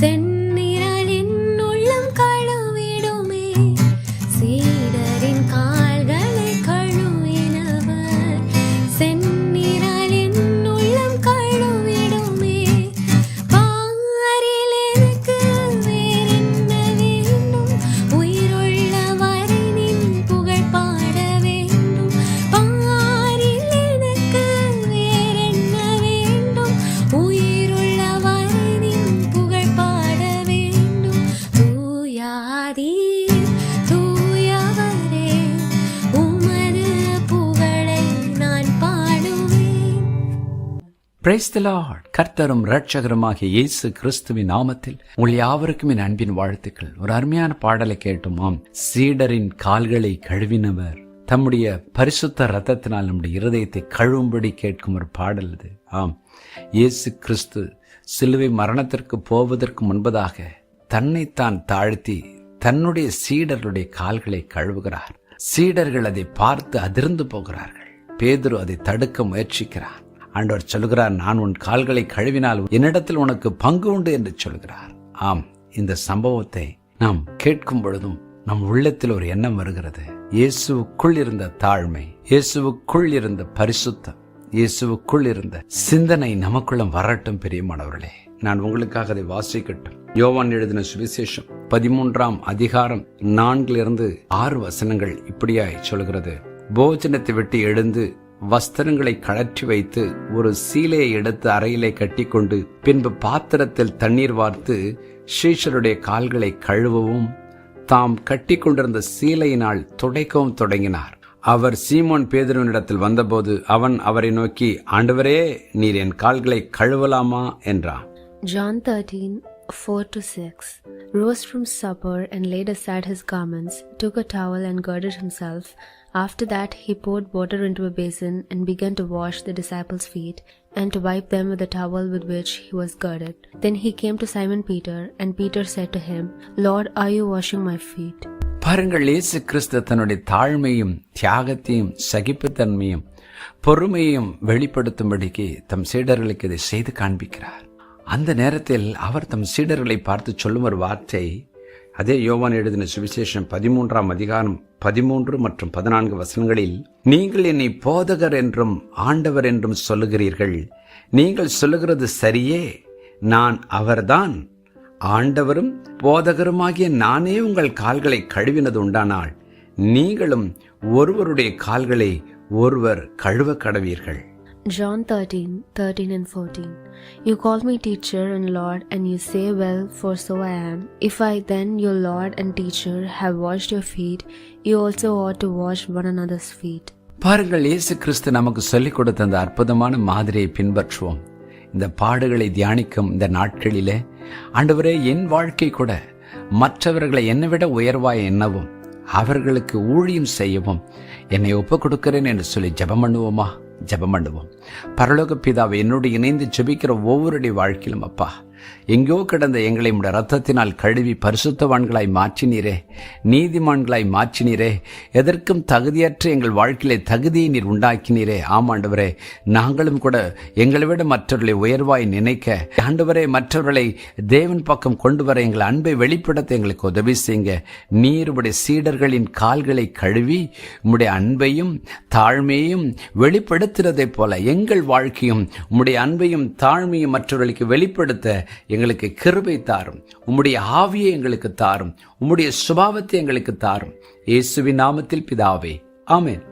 Sen price கர்த்தரும் ரட்சகருமாகிய இயேசு கிறிஸ்துவின் நாமத்தில் உங்கள் யாவருக்கும் என் அன்பின் வாழ்த்துக்கள். ஒரு அருமையான பாடலை கேட்டுமாம். சீடரின் கால்களை கழுவினவர். தம்முடைய பரிசுத்த ரத்தத்தினால் நம்முடைய இருதயத்தை கழுவும்படி கேட்கும் ஒரு பாடல் இது. ஆம். இயேசு கிறிஸ்து சிலுவை மரணத்திற்கு போவதற்கு முன்பதாக தன்னைத்தான் தாழ்த்தி தன்னுடைய சீடர்களுடைய கால்களை கழுவுகிறார். சீடர்கள் அதை பார்த்து அதிர்ந்து போகிறார்கள். பேதுரு அதை தடுக்க முயற்சிக்கிறார். ஆண்டவர் சொல்கிறார் நான் உன் கால்களை கழுவினால் என்னிடத்தில் உனக்கு பங்கு உண்டு என்று சொல்கிறார் ஆம் இந்த சம்பவத்தை நாம் கேட்கும் பொழுதும் நம் உள்ளத்தில் ஒரு எண்ணம் வருகிறது. இயேசுவுக்குள் இருந்த தாழ்மை இயேசுவுக்குள் இருந்த பரிசுத்தம் இயேசுவுக்குள் இருந்த சிந்தனை நமக்குள்ளும் வரட்டும் பெரியமானவர்களே. நான் உங்களுக்காக அதை வாசிக்கட்டும். யோவான் எழுதின சுவிசேஷம் பதிமூன்றாம் அதிகாரம் நான்கிலிருந்து ஆறு வசனங்கள் இப்படியாய் சொல்கிறது. போஜனத்தை விட்டு எழுந்து வஸ்திரங்களை கழற்றி வைத்து ஒரு சீலையை எடுத்து அறையிலே கட்டிக்கொண்டு பின்பு பாத்திரத்தில் தண்ணீர் வார்த்து ஸ்ரீஷருடைய கால்களை கழுவவும் தாம் கட்டிக்கொண்டிருந்த சீலையினால் துடைக்கவும் தொடங்கினார். அவர் சீமோன் பேதுருவனிடத்தில் வந்தபோது அவன் அவரை நோக்கி ஆண்டவரே நீர் என் கால்களை கழுவலாமா? என்றான். John thirteen 4 to 6 rose from supper and laid aside his garments, took a towel and girded himself. After that, he poured water into a basin and began to wash the disciples' feet and to wipe them with the towel with which he was girded. Then he came to Simon Peter, and Peter said to him, Lord, are you washing my feet? பாருங்கள் இயேசு கிறிஸ்து தன்னுடைய தாழ்மையும் தியாகத்தையும் சகிப்புத்தன்மையும் பொறுமையும் வெளிப்படுத்தும்படிக்கு தம் சீடர்களுக்கு இதை செய்து காண்பிக்கிறார் அந்த நேரத்தில் அவர் தம் சீடர்களை பார்த்து சொல்லும் ஒரு வார்த்தை. அதே யோவான் எழுதின சுவிசேஷம் பதிமூன்றாம் அதிகாரம் பதிமூன்று மற்றும் பதினான்கு வசனங்களில் நீங்கள் என்னை போதகர் என்றும் ஆண்டவர் என்றும் சொல்லுகிறீர்கள். நீங்கள் சொல்லுகிறது சரியே. நான் அவர்தான். ஆண்டவரும் போதகருமாகிய நானே உங்கள் கால்களை கழுவினது உண்டானால் நீங்களும் ஒருவருடைய கால்களை ஒருவர் கழுவ கடவீர்கள் John 13 13 and 14. You call me teacher and Lord, and you say, Well, for so I am. If I then, your Lord and teacher, have washed your feet, you also ought to wash one another's feet. பாருங்கள் இயேசு கிறிஸ்து நமக்கு சொல்லிக் கொடுத்த அந்த அற்புதமான மாதிரியை பின்பற்றுவோம் இந்த பாடுகளை தியானிக்கும் இந்த நாட்களிலே ஆண்டவரே என் வாழ்க்கை கூட மற்றவர்களை என்னை விட உயர்வாய் எண்ணவும் அவர்களுக்கு ஊழியம் செய்யவும் என்னை ஒப்புக் கொடுக்கிறேன் என்று சொல்லி ஜெபம் பண்ணுவோமா ஜபம் பண்ணுவோம். பரலோக பிதாவை என்னோடு இணைந்து ஜெபிக்கிற ஒவ்வொருடைய வாழ்க்கையிலும் அப்பா எங்கோ கிடந்த எங்களை உடைய ரத்தத்தினால் கழுவி பரிசுத்தவான்களாய் மாற்றினீரே நீதிமான்களாய் மாற்றினீரே எதற்கும் தகுதியற்ற எங்கள் வாழ்க்கையிலே தகுதியை நீர் உண்டாக்கினீரே. ஆமாண்டவரே நாங்களும் கூட எங்களை விட மற்றவர்களை உயர்வாய் நினைக்க ஆண்டவரே மற்றவர்களை தேவன் பக்கம் கொண்டு வர எங்கள் அன்பை வெளிப்படுத்த எங்களுக்கு உதவி செய்யுங்க. நீர் உடைய சீடர்களின் கால்களை கழுவி உம்முடைய அன்பையும் தாழ்மையையும் வெளிப்படுத்துறதைப் போல எங்கள் வாழ்க்கையும் உம்முடைய அன்பையும் தாழ்மையும் மற்றவர்களுக்கு வெளிப்படுத்த எங்களுக்கு கிருபை தாரும். உம்முடைய ஆவியை எங்களுக்கு தாரும். உம்முடைய சுபாவத்தை எங்களுக்கு தாரும். இயேசுவின் நாமத்தில் பிதாவே. ஆமேன்.